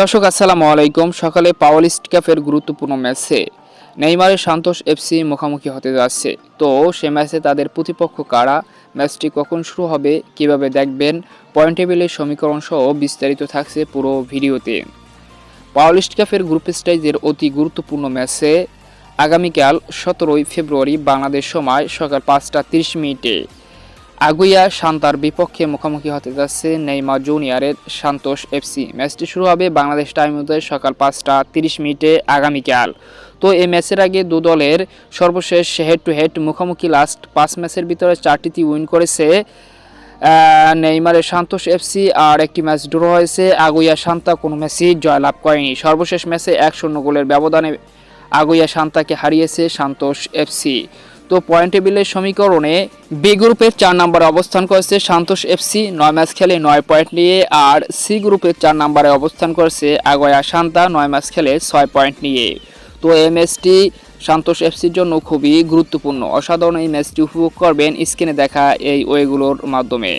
দর্শক, আসসালামু আলাইকুম। সকালে পাওয়ালিস্ট ক্যাফের গুরুত্বপূর্ণ ম্যাচে নেইমারের সান্তোষ এফসি মুখোমুখি হতে যাচ্ছে। তো সে ম্যাচে তাদের প্রতিপক্ষ কারা? ম্যাচটি কখন শুরু হবে, কীভাবে দেখবেন? পয়েন্ট টেবিলের সমীকরণ সহ বিস্তারিত থাকছে পুরো ভিডিওতে। পাওয়ালিস্ট ক্যাফের গ্রুপ স্টেজের অতি গুরুত্বপূর্ণ ম্যাচে আগামীকাল সতেরোই ফেব্রুয়ারি বাংলাদেশ সময় সকাল পাঁচটা তিরিশ মিনিটে। আগুইয়া শান্তার বিপক্ষে মুখোমুখি হতে যাচ্ছে নেইমার জুনিয়রের সান্তোষ এফসি। ম্যাচটি শুরু হবে বাংলাদেশ টাইম অনুযায়ী সকাল পাঁচটা তিরিশ মিনিটে আগামীকাল। তো এই ম্যাচের আগে দু দলের সর্বশেষ হেড টু হেড মুখোমুখি লাস্ট পাঁচ ম্যাচের ভিতরে চারটিতে উইন করেছে নেইমারের সান্তোষ এফসি আর একটি ম্যাচ ড্র হয়েছে। আগুইয়া শান্তা কোনো ম্যাচই জয়লাভ করেনি। সর্বশেষ ম্যাচে এক শূন্য গোলের ব্যবধানে আগুইয়া শান্তাকে হারিয়েছে সান্তোষ এফসি। তো পয়েন্ট টেবিলের সমীকরণে বি গ্রুপের চার নম্বরে অবস্থান করেছে সান্তোষ এফসি, নয় ম্যাচ খেলে নয় পয়েন্ট নিয়ে, আর সি গ্রুপের চার নম্বরে অবস্থান করেছে আগয়া শান্তা, নয় ম্যাচ খেলে ছয় পয়েন্ট নিয়ে। তো এই ম্যাচটি সান্তোষ এফসির জন্য খুবই গুরুত্বপূর্ণ। অসাধারণ এই ম্যাচটি উপভোগ করবেন স্ক্রিনে দেখা এই ওয়েগুলোর মাধ্যমে।